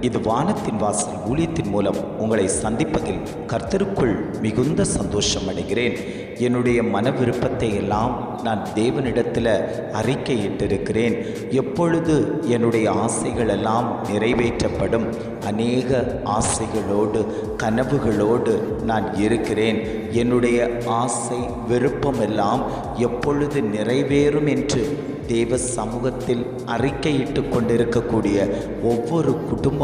இது வானத்தின் வாசல் ஊழியத்தின் மூலம் உங்களை சந்திப்பதில் கர்த்தருக்குள் மிகுந்த சந்தோஷம் அடைகிறேன். என்னுடைய மன விருப்பத்தை எல்லாம் நான் தேவனிடத்தில் அறிக்கையிட்டிருக்கிறேன். எப்பொழுது என்னுடைய ஆசைகள் எல்லாம் நிறைவேற்றப்படும் அநேக ஆசைகளோடு கனவுகளோடு நான் இருக்கிறேன். என்னுடைய ஆசை விருப்பம் எல்லாம் எப்பொழுது நிறைவேறும் என்று தேவ சமூகத்தில் அறிக்கையிட்டு கொண்டிருக்கக்கூடிய ஒவ்வொரு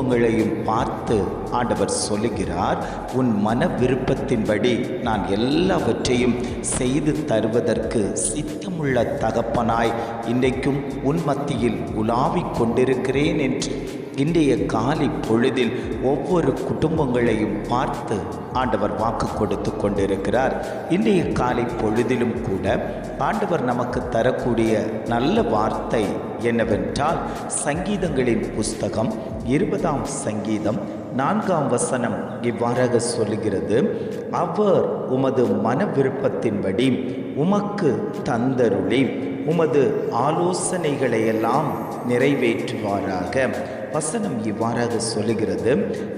குடும்பங்களையும் பார்த்து ஆண்டவர் சொல்லுகிறார் உன் மன விருப்பத்தின்படி நான் எல்லாவற்றையும் செய்து தருவதற்கு சித்தமுள்ள தகப்பனாய் இன்றைக்கும் உன் மத்தியில் உலாவிக் கொண்டிருக்கிறேன் என்று இன்றைய காலை பொழுதில் ஒவ்வொரு குடும்பங்களையும் பார்த்து ஆண்டவர் வாக்கு கொடுத்து கொண்டிருக்கிறார். இன்றைய காலை பொழுதிலும் கூட ஆண்டவர் நமக்கு தரக்கூடிய நல்ல வார்த்தை என்னவென்றால் சங்கீதங்களின் புஸ்தகம் இருபதாம் சங்கீதம் நான்காம் வசனம் இவ்வாறாக சொல்லுகிறது அவர் உமது மன விருப்பத்தின்படி உமக்கு தந்தருளி உமது ஆலோசனைகளையெல்லாம் நிறைவேற்றுவாராக. வசனம் இவ்வாறாக சொல்லுகிறது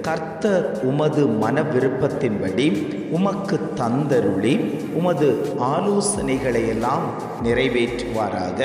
கர்த்தர் உமது மன விருப்பத்தின்படி உமக்கு தந்தருளி உமது ஆலோசனைகளை எல்லாம் நிறைவேற்றுவாராக.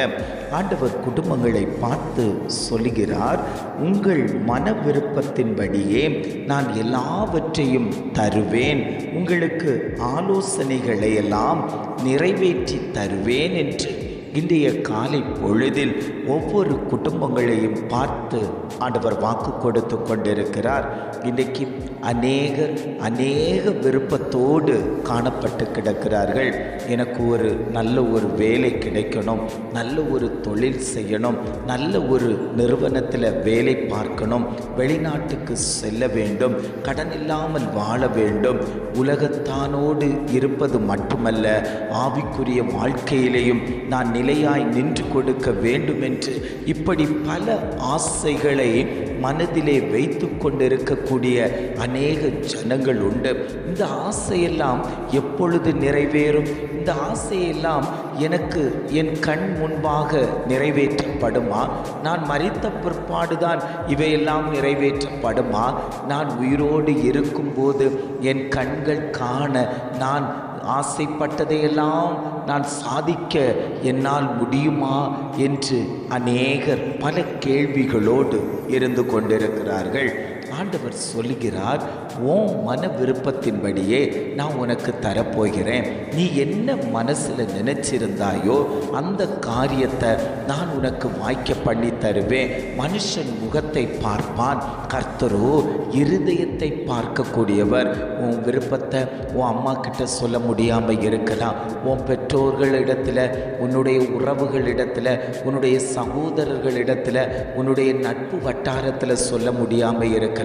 ஆண்டவர் குடும்பங்களை பார்த்து சொல்லுகிறார் உங்கள் மன விருப்பத்தின்படியே நான் எல்லாவற்றையும் தருவேன். உங்களுக்கு ஆலோசனைகளை எல்லாம் நிறைவேற்றி தருவேன் என்று இன்றைய காலை பொழுதில் ஒவ்வொரு குடும்பங்களையும் பார்த்து ஆண்டவர் வாக்கு கொடுத்து கொண்டிருக்கிறார். இன்றைக்கு அநேகர் அநேக விருப்பத்தோடு காணப்பட்டு கிடக்கிறார்கள். எனக்கு ஒரு நல்ல ஒரு வேலை கிடைக்கணும். நல்ல ஒரு தொழில் செய்யணும். நல்ல ஒரு நிறுவனத்தில் வேலை பார்க்கணும். வெளிநாட்டுக்கு செல்ல வேண்டும். கடன் இல்லாமல் வாழ வேண்டும். உலகத்தானோடு இருப்பது மட்டுமல்ல ஆவிக்குரிய வாழ்க்கையிலேயும் நான் நிலையாய் நின்று கொடுக்க வேண்டும் என்று இப்படி பல ஆசைகளை மனதிலே வைத்து கொண்டிருக்கக்கூடிய அநேக ஜனங்கள் உண்டு. இந்த ஆசையெல்லாம் எப்பொழுது நிறைவேறும்? இந்த ஆசையெல்லாம் எனக்கு என் கண் முன்பாக நிறைவேற்றப்படுமா? நான் மறித்த பிற்பாடுதான் இவையெல்லாம் நிறைவேற்றப்படுமா? நான் உயிரோடு இருக்கும்போது என் கண்கள் காண நான் ஆசைப்பட்டதையெல்லாம் நான் சாதிக்க என்னால் முடியுமா என்று அநேகர் பல கேள்விகளோடு இருந்து கொண்டிருக்கிறார்கள். ஆண்டவர் சொல்லுகிறார் உன் மன விருப்பத்தின்படியே நான் உனக்கு தரப்போகிறேன். நீ என்ன மனசில் நினைச்சிருந்தாயோ அந்த காரியத்தை நான் உனக்கு வாய்க்க பண்ணி தருவேன். மனுஷன் முகத்தை பார்ப்பான். கர்த்தரோ இருதயத்தை பார்க்கக்கூடியவர். உன் விருப்பத்தை உன் அம்மா கிட்ட சொல்ல முடியாமல் இருக்கலாம். உன் பெற்றோர்களிடத்தில் உன்னுடைய உறவுகளிடத்தில் உன்னுடைய சகோதரர்களிடத்தில் உன்னுடைய நட்பு வட்டாரத்தில் சொல்ல முடியாமல் இருக்கலாம்.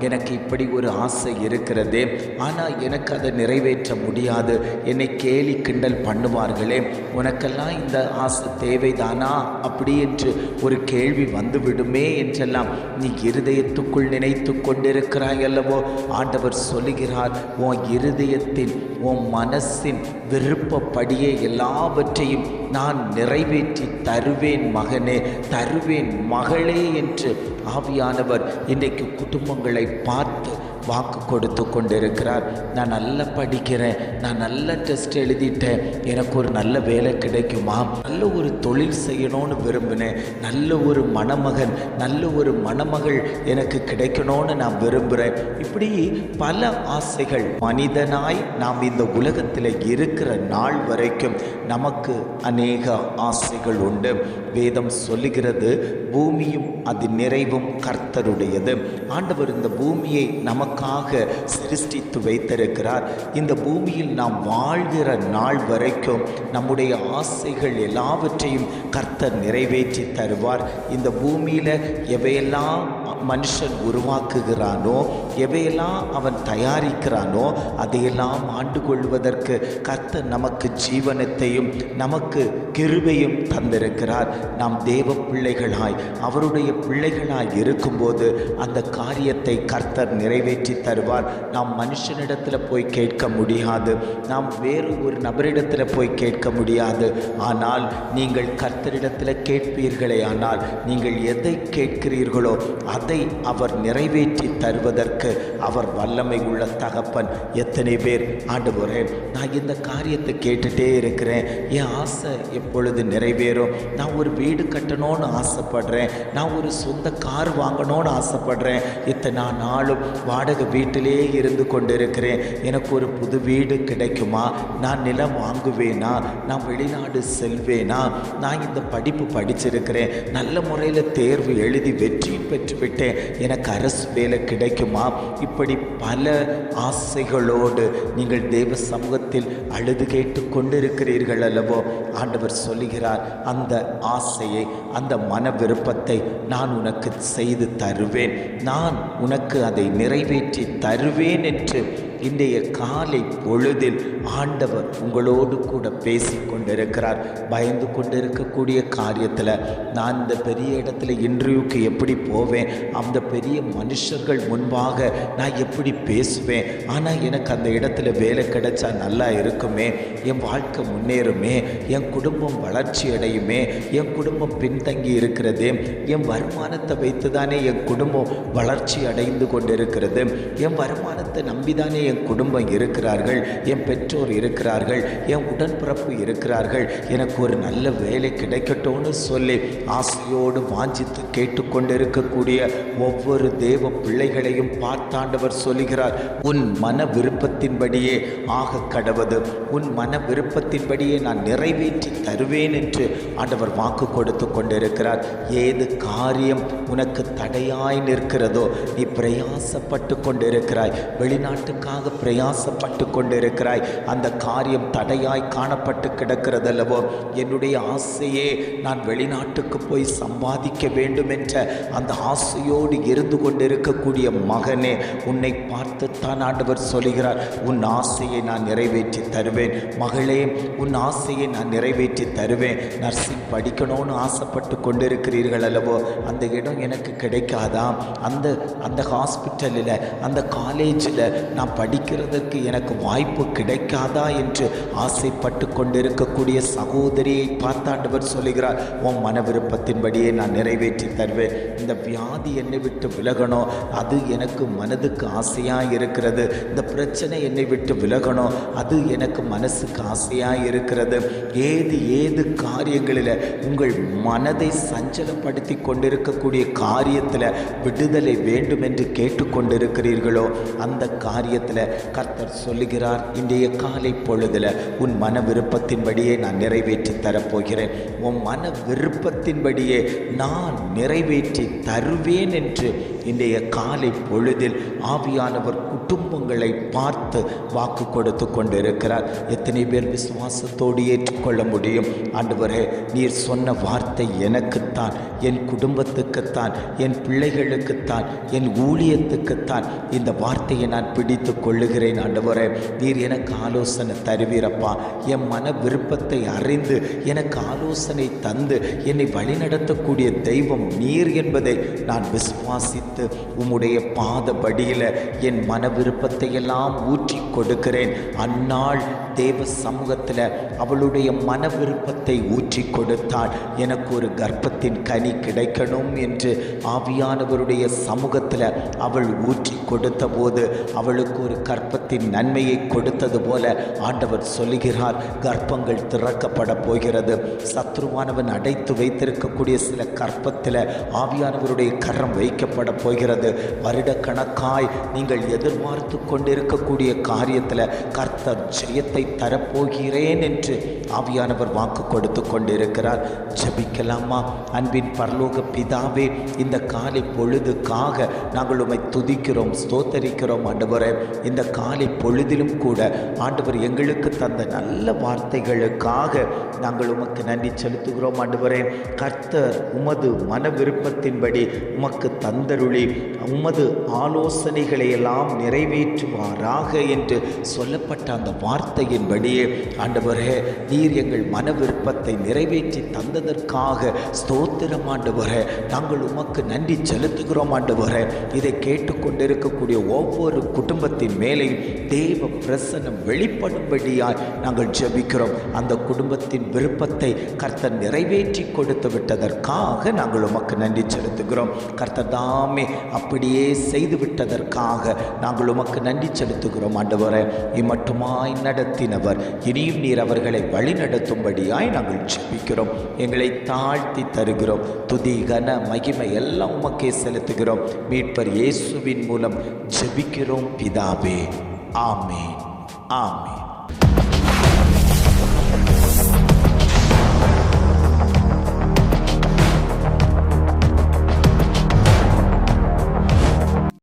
எனக்கு இப்படி ஒரு ஆசை இருக்கிறதே. ஆனால் எனக்கு அதை நிறைவேற்ற முடியாது. என்னை கேலி கிண்டல் பண்ணுவார்களே. உனக்கெல்லாம் இந்த ஆசை தேவைதானா? அப்படி என்று ஒரு கேள்வி வந்துவிடுமே என்றெல்லாம் நீ இருதயத்துக்குள் நினைத்து கொண்டிருக்கிறாய் அல்லவோ? ஆண்டவர் சொல்லுகிறார் உன் இருதயத்தின் உன் மனசின் விருப்பப்படியே எல்லாவற்றையும் நான் நிறைவேற்றி தருவேன் மகனே தருவேன் மகளே என்று ஆவியானவர் இன்றைக்கு குடும்பங்களை பார்த்து வாக்கு கொடுத்து கொண்டிருக்கிறார். நான் நல்லா படிக்கிறேன். நான் நல்ல டெஸ்ட் எழுதிட்டேன். எனக்கு ஒரு நல்ல வேலை கிடைக்குமா? நல்ல ஒரு தொழில் செய்யணும்னு விரும்பினேன். நல்ல ஒரு மணமகன் நல்ல ஒரு மணமகள் எனக்கு கிடைக்கணும்னு நான் விரும்புகிறேன் இப்படி பல ஆசைகள். மனிதனாய் நாம் இந்த உலகத்தில் இருக்கிற நாள் வரைக்கும் நமக்கு அநேக ஆசைகள் உண்டு. வேதம் சொல்லுகிறது பூமியும் அது நிறைவும் கர்த்தருடையது. ஆண்டவர் இந்த பூமியை நமக்கு நமக்காக சிருஷ்டித்து வைத்திருக்கிறார். இந்த பூமியில் நாம் வாழ்கிற நாள் வரைக்கும் நம்முடைய ஆசைகள் எல்லாவற்றையும் கர்த்தர் நிறைவேற்றி தருவார். இந்த பூமியில் எவையெல்லாம் மனுஷன் உருவாக்குகிறானோ எவையெல்லாம் அவன் தயாரிக்கிறானோ அதையெல்லாம் ஆண்டு கொள்வதற்கு கர்த்தர் நமக்கு ஜீவனத்தையும் நமக்கு கிருபையும் தந்திருக்கிறார். நாம் தேவ பிள்ளைகளாய் அவருடைய பிள்ளைகளாய் இருக்கும்போது அந்த காரியத்தை கர்த்தர் நிறைவேற்றி தருவார். நாம் மனுஷனிடத்தில் போய் கேட்க முடியாது. நாம் வேறு ஒரு நபரிடத்தில் போய் கேட்க முடியாது. ஆனால் நீங்கள் கர்த்தரிடத்தில் கேட்பீர்களே ஆனால் நீங்கள் எதை கேட்கிறீர்களோ அதை அவர் நிறைவேற்றி தருவதற்கு அவர் வல்லமை உள்ள தகப்பன். எத்தனை பேர்? ஆண்டவரே நான் இந்த காரியத்தை கேட்டுகிட்டே இருக்கிறேன். என் ஆசை எப்பொழுது நிறைவேறும்? நான் ஒரு வீடு கட்டணும்னு ஆசைப்படுறேன். நான் ஒரு சொந்த கார் வாங்கணும்னு ஆசைப்படுறேன். இத்தனை நாளும் வாடகை வீட்டிலே இருந்து கொண்டு இருக்கிறேன் எனக்கு ஒரு புது வீடு கிடைக்குமா? நான் நிலம் வாங்குவேனா? நான் வெளிநாடு செல்வேனா? நான் இந்த படிப்பு படிச்சிருக்கிறேன். நல்ல முறையில் தேர்வு எழுதி வெற்றி பெற்றுவிட்டேன். எனக்கு அரசு வேலை கிடைக்குமா? இப்படி பல ஆசைகளோடு நீங்கள் தேவ சமூகத்தில் அழுது கேட்டு கொண்டிருக்கிறீர்கள் அல்லவோ? ஆண்டவர் சொல்லுகிறார் அந்த ஆசையை அந்த மன விருப்பத்தை நான் உனக்கு செய்து தருவேன். நான் உனக்கு அதை நிறைவேற்றி தருவேன் என்று இன்றைய காலை பொழுதில் ஆண்டவர் உங்களோடு கூட பேசி கொண்டிருக்கிறார். பயந்து கொண்டிருக்கக்கூடிய காரியத்தில் நான் இந்த பெரிய இடத்துல இன்டர்வியூக்கு எப்படி போவேன்? அந்த பெரிய மனுஷர்கள் முன்பாக நான் எப்படி பேசுவேன்? ஆனால் எனக்கு அந்த இடத்துல வேலை கிடைச்சா நல்லா இருக்குமே என் வாழ்க்கை முன்னேறுமே என் குடும்பம் வளர்ச்சி அடையுமே என் குடும்பம் பின்தங்கி இருக்கிறது என் வருமானத்தை வைத்து தானே என் குடும்பம் வளர்ச்சி அடைந்து கொண்டிருக்கிறது என் வருமானத்தை நம்பிதானே என் குடும்பம் இருக்கிறார்கள் என் பெற்றோர் இருக்கிறார்கள் என் உடன்பிறப்பு இருக்கிறார்கள் எனக்கு ஒரு நல்ல வேலை கிடைக்கட்டும்னு சொல்லி ஆசையோடு வாஞ்சித்து கேட்டுக்கொண்டிருக்கக்கூடிய ஒவ்வொரு தேவ பிள்ளைகளையும் மாத்தாண்டவர் சொல்லுகிறார் உன் மன விருப்பத்தின்படியே ஆக கடவது. உன் மன விருப்பத்தின்படியே நான் நிறைவேற்றி தருவேன் என்று ஆண்டவர் வாக்கு கொடுத்து கொண்டிருக்கிறார். ஏது காரியம் உனக்கு தடையாய் நிற்கிறதோ நீ பிரயாசப்பட்டு கொண்டிருக்கிறாய். வெளிநாட்டுக்காக பிரயாசப்பட்டு கொண்டிருக்கிறாய். அந்த காரியம் தடையாய் காணப்பட்டு கிடக்கிறதல்லவோ என்னுடைய ஆசையே நான் வெளிநாட்டுக்கு போய் சம்பாதிக்க வேண்டும் என்ற அந்த ஆசையோடு இருந்து கொண்டிருக்கக்கூடிய மகன் உன்னை பார்த்துத்தான் ஆண்டவர் சொல்கிறார் உன் ஆசையை நான் நிறைவேற்றி தருவேன். மகளே உன் ஆசையை நான் நிறைவேற்றி தருவேன். நர்சிங் படிக்கணும்னு ஆசைப்பட்டு கொண்டிருக்கிறீர்கள் அல்லவோ அந்த இடம் எனக்கு கிடைக்காதா? அந்த அந்த ஹாஸ்பிட்டலில் அந்த காலேஜில் நான் படிக்கிறதுக்கு எனக்கு வாய்ப்பு கிடைக்காதா என்று ஆசைப்பட்டு கொண்டிருக்கக்கூடிய சகோதரியை பார்த்தாண்டவர் சொல்லுகிறார். உன் மன விருப்பத்தின்படியே நான் நிறைவேற்றி தருவேன். இந்த வியாதி என்னை விட்டு விலகணும். அது எனக்கு மனதுக்கு ஆசையாக இருக்கிறது. இந்த பிரச்சனை என்னை விட்டு விலகணும். அது எனக்கு மனசுக்கு ஆசையாக இருக்கிறது. ஏது ஏது காரியங்களில் உங்கள் மனதை சஞ்சலப்படுத்தி கொண்டிருக்கக்கூடிய காரியத்தில் விடுதலை வேண்டும் என்று கேட்டுக்கொண்டிருக்கிறீர்களோ அந்த காரியத்தில் கர்த்தர் சொல்லுகிறார் இன்றைய காலை பொழுதில் உன் மன விருப்பத்தின்படியே நான் நிறைவேற்றி தரப்போகிறேன். உன் மன விருப்பத்தின்படியே நான் நிறைவேற்றி தருவேன் என்று இன்றைய காலை பொழுதில் ஆவியானவர் குடும்பங்களை பார்த்து வாக்கு கொடுத்து கொண்டிருக்கிறார். எத்தனை பேர் விசுவாசத்தோடு ஏற்றுக்கொள்ள முடியும்? ஆண்டவரே நீர் சொன்ன வார்த்தை எனக்குத்தான் என் குடும்பத்துக்குத்தான் என் பிள்ளைகளுக்குத்தான் என் ஊழியத்துக்குத்தான் இந்த வார்த்தையை நான் பிடித்து கொள்ளுகிறேன். ஆண்டவரே நீர் எனக்கு ஆலோசனை தருவீரப்பா. என் மன விருப்பத்தை அறிந்து எனக்கு ஆலோசனை தந்து என்னை வழிநடத்தக்கூடிய தெய்வம் நீர் என்பதை நான் விசுவாசி விசுவாசித்து உம்முடைய பாதபடியில் என் மன விருப்பத்தை எல்லாம் ஊற்றி கொடுக்கிறேன். அந்நாள் தேவ சமூகத்தில் அவளுடைய மன விருப்பத்தை ஊற்றி கொடுத்தாள் எனக்கு ஒரு கர்ப்பத்தின் கனி கிடைக்கணும் என்று ஆவியானவருடைய சமூகத்தில் அவள் ஊற்றி கொடுத்த போது அவளுக்கு ஒரு கற்பத்தின் நன்மையை கொடுத்தது போல ஆண்டவர் சொல்லுகிறார் கர்ப்பங்கள் திறக்கப்பட போகிறது. சத்ருவானவன் அடைத்து வைத்திருக்கக்கூடிய சில கற்பத்தில் ஆவியானவருடைய கரம் வைக்கப்பட போகிறது. வருடக்கணக்காய் நீங்கள் எதிர்பார்த்து கொண்டிருக்கக்கூடிய காரியத்தில் கர்த்தர் ஜெயத்தை தரப்போகிறேன் என்று ஆவியானவர் வாக்கு கொடுத்து கொண்டிருக்கிறார். ஜபிக்கலாமா? அன்பின் பரலோக பிதாவே இந்த காலை பொழுதுக்காக நாங்கள் உம்மை துதிக்கிறோம் ஸ்தோத்தரிக்கிறோம் ஆண்டவரே. இந்த காலை பொழுதிலும் கூட ஆண்டவர் எங்களுக்கு தந்த நல்ல வார்த்தைகளுக்காக நாங்கள் உமக்கு நன்றி செலுத்துகிறோம் ஆண்டவரே. கர்த்தர் உமது மன விருப்பத்தின்படி உமக்கு தந்தருளி உமது ஆலோசனைகளை எல்லாம் நிறைவேற்றுவாராக என்று சொல்லப்பட்ட அந்த வார்த்தையை வார்த்தையின்படியே ஆண்டவரே நீர் எங்கள் மன விருப்பத்தை நிறைவேற்றி தந்ததற்காக ஸ்தோத்திரம் ஆண்டவரே. நாங்கள் உமக்கு நன்றி செலுத்துகிறோம் ஆண்டவரே. இதை கேட்டுக்கொண்டிருக்கக்கூடிய ஒவ்வொரு குடும்பத்தின் மேலேயும் தேவ பிரசனம் வெளிப்படும்படியாய் நாங்கள் ஜபிக்கிறோம். அந்த குடும்பத்தின் விருப்பத்தை கர்த்தர் நிறைவேற்றி கொடுத்து விட்டதற்காக நாங்கள் உமக்கு நன்றி செலுத்துகிறோம். கர்த்தர் தாமே அப்படியே செய்து விட்டதற்காக நாங்கள் உமக்கு நன்றி செலுத்துகிறோம் ஆண்டவரே. இம்மட்டுமாய் நடத்தினவர் இனியும் நீர் அவர்களை வழி நடத்தும்படியாய் நாங்கள் ஜெபிக்கிறோம் எங்களை தாழ்த்தி தருகிறோம். துதி கன மகிமை எல்லாம் உமக்கே செலுத்துகிறோம். மீட்பர் இயேசுவின் மூலம் ஜெபிக்கிறோம். பிதாவே ஆமே ஆமே